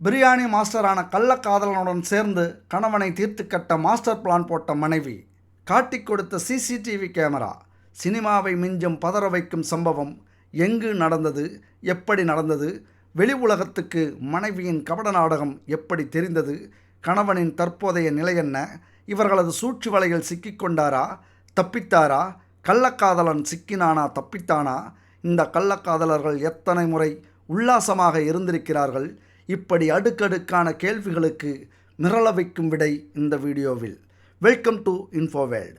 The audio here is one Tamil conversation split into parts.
பிரியாணி மாஸ்டரான கள்ளக்காதலனுடன் சேர்ந்து கணவனை தீர்த்து கட்ட மாஸ்டர் பிளான் போட்ட மனைவி காட்டி கொடுத்த சிசிடிவி கேமரா சினிமாவை மிஞ்சும் பதற வைக்கும் சம்பவம் எங்கு நடந்தது எப்படி நடந்தது வெளி உலகத்துக்கு மனைவியின் கபட நாடகம் எப்படி தெரிந்தது கணவனின் தற்போதைய நிலை என்ன இவர்களது சூழ்ச்சி வலையில் சிக்கிக்கொண்டாரா தப்பித்தாரா கள்ளக்காதலன் சிக்கினானா தப்பித்தானா இந்த கள்ளக்காதலர்கள் எத்தனை முறை உல்லாசமாக இருந்திருக்கிறார்கள் இப்படி அடுக்கடுக்கான கேள்விகளுக்கு நிரள வைக்கும் விடை இந்த வீடியோவில். வெல்கம் டு இன்ஃபோவேல்ட்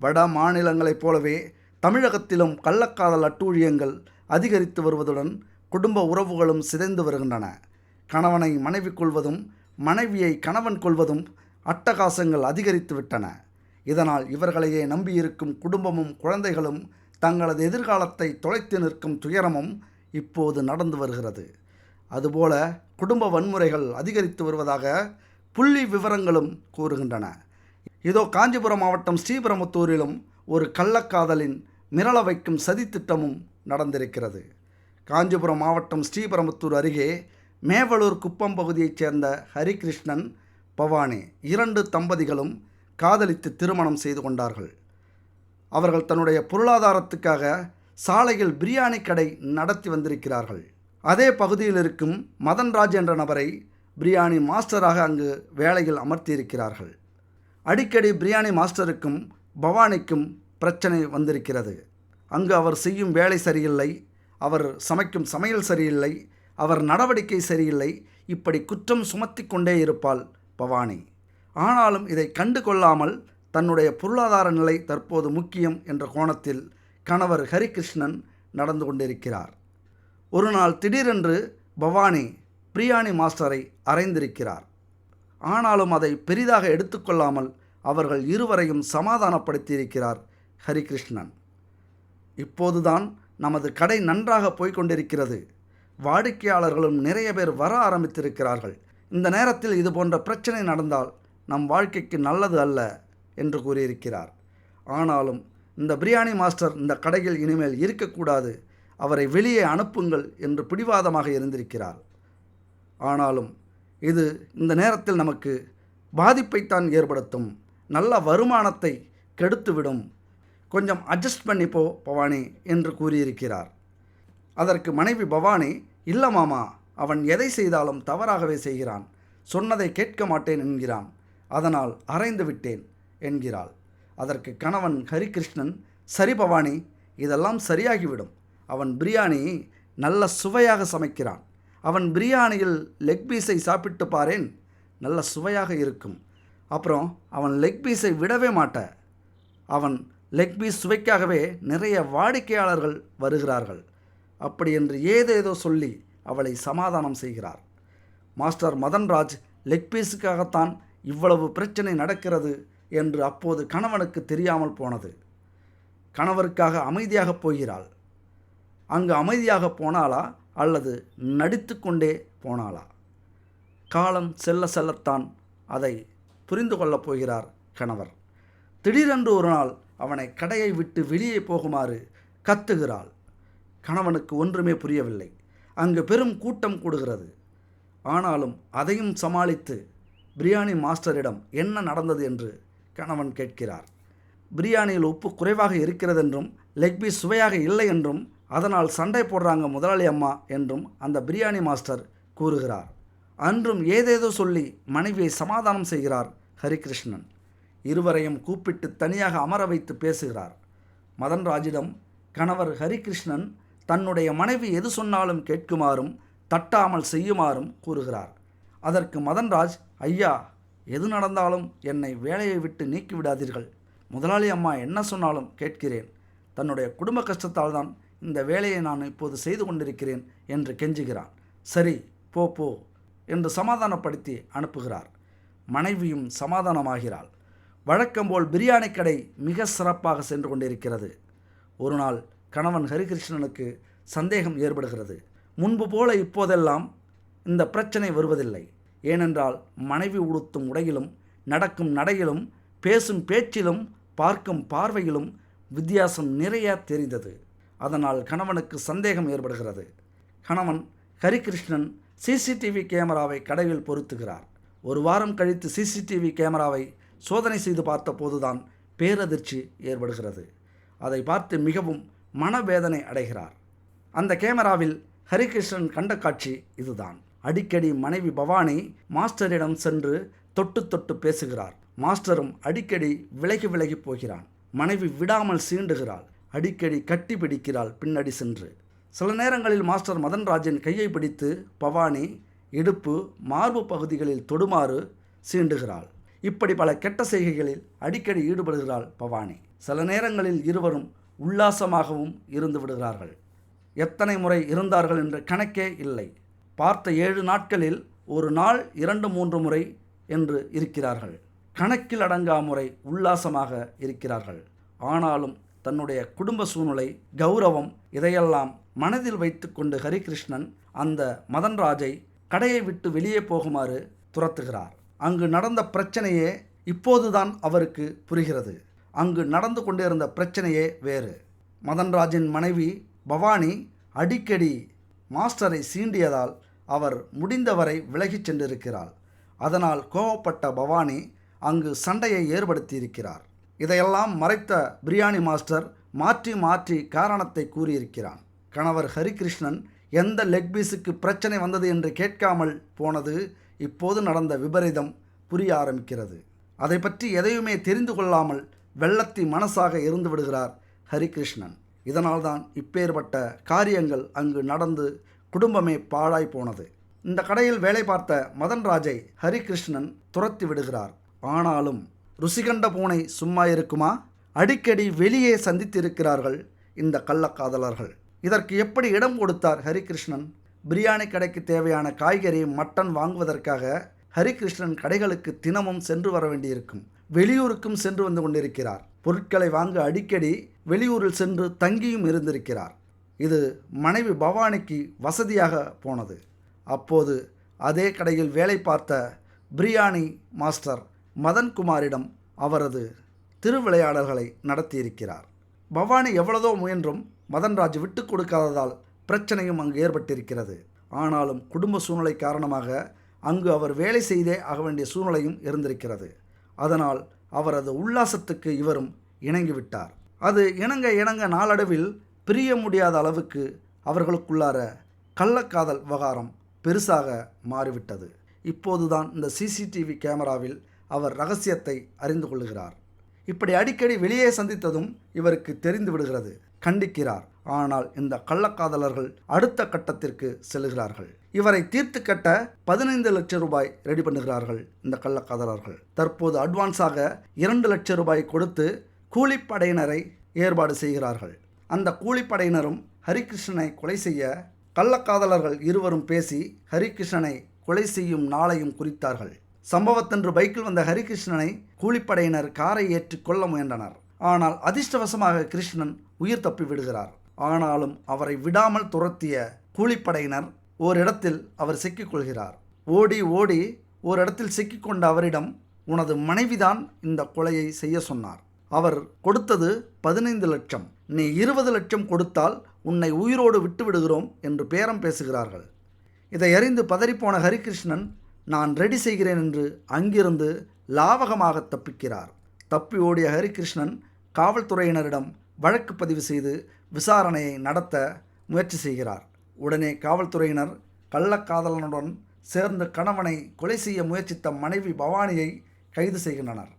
வட மாநிலங்களைப் போலவே தமிழகத்திலும் கள்ளக்காதல் அட்டூழியங்கள் அதிகரித்து வருவதுடன் குடும்ப உறவுகளும் சிதைந்து வருகின்றன. கணவனை மனைவி கொள்வதும் மனைவியை கணவன் கொள்வதும் அட்டகாசங்கள் அதிகரித்து விட்டன. இதனால் இவர்களையே நம்பியிருக்கும் குடும்பமும் குழந்தைகளும் தங்களது எதிர்காலத்தை தொலைத்து நிற்கும் துயரமும் இப்போது நடந்து வருகிறது. அதுபோல குடும்ப வன்முறைகள் அதிகரித்து வருவதாக புள்ளி விவரங்களும் கூறுகின்றன. இதோ காஞ்சிபுரம் மாவட்டம் ஸ்ரீபெரும்புத்தூரிலும் ஒரு கள்ளக்காதலின் மிரள வைக்கும் சதித்திட்டமும் நடந்திருக்கிறது. காஞ்சிபுரம் மாவட்டம் ஸ்ரீபெரும்புத்தூர் அருகே மேவலூர் குப்பம் பகுதியைச் சேர்ந்த ஹரிகிருஷ்ணன் பவானி இரண்டு தம்பதிகளும் காதலித்து திருமணம் செய்து கொண்டார்கள். அவர்கள் தன்னுடைய பொருளாதாரத்துக்காக சாலையில் பிரியாணி கடை நடத்தி வந்திருக்கிறார்கள். அதே பகுதியில் இருக்கும் மதன்ராஜ் என்ற நபரை பிரியாணி மாஸ்டராக அங்கு வேலையில் அமர்த்தியிருக்கிறார்கள். அடிக்கடி பிரியாணி மாஸ்டருக்கும் பவானிக்கும் பிரச்சனை வந்திருக்கிறது. அங்கு அவர் செய்யும் வேலை சரியில்லை அவர் சமைக்கும் சமையல் சரியில்லை அவர் நடவடிக்கை சரியில்லை இப்படி குற்றம் சுமத்தி கொண்டே இருப்பாள் பவானி. ஆனாலும் இதை கண்டு கொள்ளாமல் தன்னுடைய பொருளாதார நிலை தற்போது முக்கியம் என்ற கோணத்தில் கணவர் ஹரிகிருஷ்ணன் நடந்து கொண்டிருக்கிறார். ஒரு நாள் திடீரென்று பவானி பிரியாணி மாஸ்டரை அறைந்திருக்கிறார். ஆனாலும் அதை பெரிதாக எடுத்துக்கொள்ளாமல் அவர்கள் இருவரையும் சமாதானப்படுத்தியிருக்கிறார் ஹரிகிருஷ்ணன். இப்போதுதான் நமது கடை நன்றாக போய்கொண்டிருக்கிறது வாடிக்கையாளர்களும் நிறைய பேர் வர ஆரம்பித்திருக்கிறார்கள். இந்த நேரத்தில் இது போன்ற பிரச்சனை நடந்தால் நம் வாழ்க்கைக்கு நல்லது அல்ல என்று கூறியிருக்கிறார். ஆனாலும் இந்த பிரியாணி மாஸ்டர் இந்த கடையில் இனிமேல் இருக்கக்கூடாது. அவரை வெளியே அனுப்புங்கள் என்று பிடிவாதமாக இருந்திருக்கிறார் ஆனாலும் இது இந்த நேரத்தில் நமக்கு பாதிப்பைத்தான் ஏற்படுத்தும். நல்ல வருமானத்தை கெடுத்துவிடும். கொஞ்சம் அட்ஜஸ்ட் பண்ணி போ பவானி என்று கூறியிருக்கிறார். அதற்கு மனைவி பவானி இல்லை மாமா அவன் எதை செய்தாலும் தவறாகவே செய்கிறான். சொன்னதை கேட்க மாட்டேன் என்கிறான். அதனால் அரைந்து விட்டேன் என்கிறாள். அதற்கு கணவன் ஹரிகிருஷ்ணன் சரி பவானி இதெல்லாம் சரியாகிவிடும். அவன் பிரியாணி நல்ல சுவையாக சமைக்கிறான். அவன் பிரியாணியில் லெக் பீஸை சாப்பிட்டு பாரேன் நல்ல சுவையாக இருக்கும். அப்புறம் அவன் லெக் பீஸை விடவே மாட்ட. அவன் லெக் பீஸ் சுவைக்காகவே நிறைய வாடிக்கையாளர்கள் வருகிறார்கள். அப்படி என்று ஏதேதோ சொல்லி அவளை சமாதானம் செய்கிறார். மாஸ்டர் மதன்ராஜ் லெக் பீஸுக்காகத்தான் இவ்வளவு பிரச்சனை நடக்கிறது என்று அப்போது கணவனுக்கு தெரியாமல் போனது. கணவருக்காக அமைதியாக போகிறாள். அங்கு அமைதியாக போனாளா அல்லது நடித்து கொண்டே போனாளா? காலம் செல்ல செல்லத்தான் அதை புரிந்து கொள்ளப் போகிறார் கணவர். திடீரென்று ஒரு நாள் அவனை கடையை விட்டு வெளியே போகுமாறு கத்துகிறாள். கணவனுக்கு ஒன்றுமே புரியவில்லை. அங்கு பெரும் கூட்டம் கூடுகிறது. ஆனாலும் அதையும் சமாளித்து பிரியாணி மாஸ்டரிடம் என்ன நடந்தது என்று கணவன் கேட்கிறார். பிரியாணியில் உப்பு குறைவாக இருக்கிறதென்றும் லெக் பீஸ் சுவையாக இல்லை என்றும் அதனால் சண்டை போடுறாங்க முதலாளி அம்மா என்றும் அந்த பிரியாணி மாஸ்டர் கூறுகிறார். அன்றும் ஏதேதோ சொல்லி மனைவியை சமாதானம் செய்கிறார் ஹரிகிருஷ்ணன். இருவரையும் கூப்பிட்டு தனியாக அமர வைத்து பேசுகிறார். மதன்ராஜிடம் கணவர் ஹரிகிருஷ்ணன் தன்னுடைய மனைவி எது சொன்னாலும் கேட்குமாறும் தட்டாமல் செய்யுமாறும் கூறுகிறார். அதற்கு மதன்ராஜ் ஐயா எது நடந்தாலும் என்னை வேலையை விட்டு நீக்கிவிடாதீர்கள் முதலாளி அம்மா என்ன சொன்னாலும் கேட்கிறேன். தன்னுடைய குடும்ப கஷ்டத்தால் தான் இந்த வேலையை நான் இப்போது செய்து கொண்டிருக்கிறேன் என்று கெஞ்சுகிறான் சரி போ போ என்று சமாதானப்படுத்தி அனுப்புகிறார். மனைவியும் சமாதானமாகிறாள். வழக்கம்போல் பிரியாணி கடை மிக சிறப்பாக சென்று கொண்டிருக்கிறது. ஒரு நாள் கணவன் ஹரிகிருஷ்ணனுக்கு சந்தேகம் ஏற்படுகிறது. முன்பு போல இப்போதெல்லாம் இந்த பிரச்சனை வருவதில்லை. ஏனென்றால் மனைவி உடுத்தும் உடையிலும் நடக்கும் நடையிலும் பேசும் பேச்சிலும் பார்க்கும் பார்வையிலும் வித்தியாசம் நிறைய தெரிந்தது. அதனால் கணவனுக்கு சந்தேகம் ஏற்படுகிறது. கணவன் ஹரிகிருஷ்ணன் சிசிடிவி கேமராவை கடையில் பொருத்துகிறார். ஒரு வாரம் கழித்து சிசிடிவி கேமராவை சோதனை செய்து பார்த்தபோதுதான் பேரதிர்ச்சி ஏற்படுகிறது. அதை பார்த்து மிகவும் மனவேதனை அடைகிறார். அந்த கேமராவில் ஹரிகிருஷ்ணன் கண்ட காட்சி இதுதான். அடிக்கடி மனைவி பவானி மாஸ்டரிடம் சென்று தொட்டு தொட்டு பேசுகிறார். மாஸ்டரும் அடிக்கடி விலகி விலகி போகிறான். மனைவி விடாமல் சீண்டுகிறாள். அடிக்கடி கட்டி பிடிக்கிறாள் பின்னடி சென்று. சில நேரங்களில் மாஸ்டர் மதன்ராஜின் கையை பிடித்து பவானி இடுப்பு மார்பு பகுதிகளில் தொடுமாறு சீண்டுகிறாள். இப்படி பல கெட்ட செய்கைகளில் அடிக்கடி ஈடுபடுகிறாள் பவானி. சில நேரங்களில் இருவரும் உல்லாசமாகவும் இருந்து விடுகிறார்கள். எத்தனை முறை இருந்தார்கள் என்ற கணக்கே இல்லை. பார்த்த ஏழு நாட்களில் ஒரு நாள் இரண்டு மூன்று முறை என்று இருக்கிறார்கள். கணக்கில் அடங்கா முறை உல்லாசமாக இருக்கிறார்கள். ஆனாலும் தன்னுடைய குடும்ப சூழ்நிலை கௌரவம் இதையெல்லாம் மனதில் வைத்துக்கொண்டு ஹரிகிருஷ்ணன் அந்த மதன்ராஜை கடையை விட்டு வெளியே போகுமாறு துரத்துகிறார். அங்கு நடந்த பிரச்சனையே இப்போதுதான் அவருக்கு புரிகிறது. அங்கு நடந்து கொண்டிருந்த பிரச்சனையே வேறு. மதன்ராஜின் மனைவி பவானி அடிக்கடி மாஸ்டரை சீண்டியதால் அவர் முடிந்தவரை விலகிச் சென்றிருக்கிறார் அதனால் கோவப்பட்ட பவானி அங்கு சண்டையை ஏற்படுத்தியிருக்கிறார். இதையெல்லாம் மறைத்த பிரியாணி மாஸ்டர் மாற்றி மாற்றி காரணத்தை கூறியிருக்கிறான். கணவர் ஹரிகிருஷ்ணன் எந்த லெக் பீஸுக்கு பிரச்சனை வந்தது என்று கேட்காமல் போனது இப்போது நடந்த விபரீதம் புரிய ஆரம்பிக்கிறது. அதை பற்றி எதையுமே தெரிந்து கொள்ளாமல் வெள்ளத்தி மனசாக இருந்து விடுகிறார் ஹரிகிருஷ்ணன். இதனால்தான் இப்பேற்பட்ட காரியங்கள் அங்கு நடந்து குடும்பமே பாழாய் போனது. இந்த கடையில் வேலை பார்த்த மதன்ராஜை ஹரிகிருஷ்ணன் துரத்தி விடுகிறார். ஆனாலும் ருசிகண்ட பூனை சும்மா இருக்குமா? அடிக்கடி வெளியே சந்தித்திருக்கிறார்கள் இந்த கள்ளக்காதலர்கள். இதற்கு எப்படி இடம் கொடுத்தார் ஹரிகிருஷ்ணன்? பிரியாணி கடைக்கு தேவையான காய்கறி மட்டன் வாங்குவதற்காக ஹரிகிருஷ்ணன் கடைகளுக்கு தினமும் சென்று வர வேண்டியிருக்கும். வெளியூருக்கும் சென்று வந்து கொண்டிருக்கிறார். பொருட்களை வாங்க அடிக்கடி வெளியூரில் சென்று தங்கியும் இருந்திருக்கிறார். இது மனைவி பவானிக்கு வசதியாக போனது. அப்போது அதே கடையில் வேலை பார்த்த பிரியாணி மாஸ்டர் மதன்குமாரிடம் அவரது திருவிளையாடல்களை நடத்தியிருக்கிறார். பவானி எவ்வளதோ முயன்றும் மதன்ராஜ் விட்டு கொடுக்காததால் பிரச்சனையும் அங்கு ஏற்பட்டிருக்கிறது. ஆனாலும் குடும்ப சூழ்நிலை காரணமாக அங்கு அவர் வேலை செய்தே ஆக வேண்டிய சூழ்நிலையும் இருந்திருக்கிறது. அதனால் அவரது உல்லாசத்துக்கு இவரும் இணங்கிவிட்டார். அது இணங்க இணங்க நாளடைவில் பிரிய முடியாத அளவுக்கு அவர்களுக்குள்ளார கள்ளக்காதல் விவகாரம் பெருசாக மாறிவிட்டது. இப்போதுதான் இந்த சிசிடிவி கேமராவில் அவர் ரகசியத்தை அறிந்து கொள்கிறார் இப்படி அடிக்கடி வெளியே சந்தித்ததும் இவருக்கு தெரிந்து விடுகிறது. கண்டிக்கிறார். ஆனால் இந்த கள்ளக்காதலர்கள் அடுத்த கட்டத்திற்கு செல்கிறார்கள். இவரை தீர்த்து கட்ட பதினைந்து லட்சம் ரூபாய் ரெடி பண்ணுகிறார்கள் இந்த கள்ளக்காதலர்கள். தற்போது அட்வான்ஸாக இரண்டு லட்சம் ரூபாய் கொடுத்து கூலிப்படையினரை ஏற்பாடு செய்கிறார்கள். அந்த கூலிப்படையினரும் ஹரிகிருஷ்ணனை கொலை செய்ய கள்ளக்காதலர்கள் இருவரும் பேசி ஹரிகிருஷ்ணனை கொலை செய்யும் நாளையும் குறித்தார்கள். சம்பவத்தன்று பைக்கில் வந்த ஹரிகிருஷ்ணனை கூலிப்படையினர் காரை ஏற்றி கொள்ள முயன்றனர். ஆனால் அதிர்ஷ்டவசமாக கிருஷ்ணன் உயிர் தப்பி விடுகிறார் ஆனாலும் அவரை விடாமல் துரத்திய கூலிப்படையினர் ஓரிடத்தில் அவர் சிக்கிக்கொள்கிறார். ஓடி ஓடி ஓரிடத்தில் சிக்கிக்கொண்ட அவரிடம் உனது மனைவிதான் இந்த கொலையை செய்ய சொன்னார். அவர் கொடுத்தது பதினைந்து லட்சம். நீ இருபது லட்சம் கொடுத்தால் உன்னை உயிரோடு விட்டு விடுகிறோம் என்று பேரம் பேசுகிறார்கள். இதை அறிந்து பதறிப்போன ஹரிகிருஷ்ணன் நான் ரெடி செய்கிறேன் என்று அங்கிருந்து லாவகமாக தப்பிக்கிறார். தப்பி ஓடிய ஹரிகிருஷ்ணன் காவல்துறையினரிடம் வழக்கு பதிவு செய்து விசாரணையை நடத்த முயற்சி செய்கிறார். உடனே காவல்துறையினர் கள்ளக்காதலனுடன் சேர்ந்து கணவனை கொலை செய்ய முயற்சித்த மனைவி பவானியை கைது செய்கின்றனர்.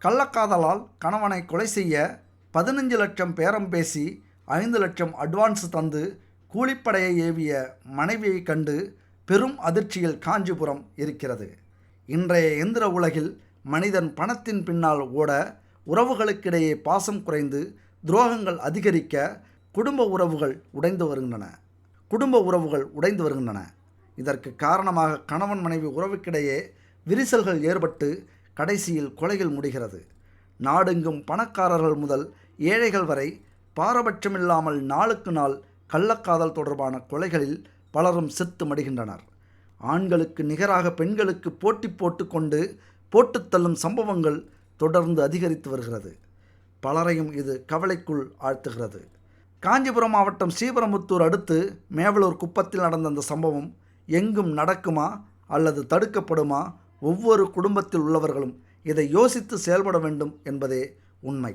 கள்ளக்காதலால் கணவனை கொலை செய்ய பதினஞ்சு லட்சம் பேரம் பேசி ஐந்து லட்சம் அட்வான்ஸ் தந்து கூலிப்படையை ஏவிய மனைவியை கண்டு பெரும் அதிர்ச்சியில் காஞ்சிபுரம் இருக்கிறது. இன்றைய எந்திர உலகில் மனிதன் பணத்தின் பின்னால் ஓட உறவுகளுக்கிடையே பாசம் குறைந்து துரோகங்கள் அதிகரிக்க குடும்ப உறவுகள் உடைந்து வருகின்றன. குடும்ப உறவுகள் உடைந்து வருகின்றன. இதற்கு காரணமாக கணவன் மனைவி உறவுக்கிடையே விரிசல்கள் ஏற்பட்டு கடைசியில் கொலைகள் முடிகிறது. நாடெங்கும் பணக்காரர்கள் முதல் ஏழைகள் வரை பாரபட்சமில்லாமல் நாளுக்கு நாள் கள்ளக்காதல் தொடர்பான கொலைகளில் பலரும் செத்து மடிகின்றனர். ஆண்களுக்கு நிகராக பெண்களுக்கு போட்டி போட்டு கொண்டு போட்டுத் தள்ளும் சம்பவங்கள் தொடர்ந்து அதிகரித்து வருகிறது. பலரையும் இது கவலைக்குள் ஆழ்த்துகிறது. காஞ்சிபுரம் மாவட்டம் ஸ்ரீபெரம்புத்தூர் அடுத்து மேவலூர் குப்பத்தில் நடந்த அந்த சம்பவம் எங்கும் நடக்குமா அல்லது தடுக்கப்படுமா? ஒவ்வொரு குடும்பத்தில் உள்ளவர்களும் இதை யோசித்து செயல்பட வேண்டும் என்பதே உண்மை.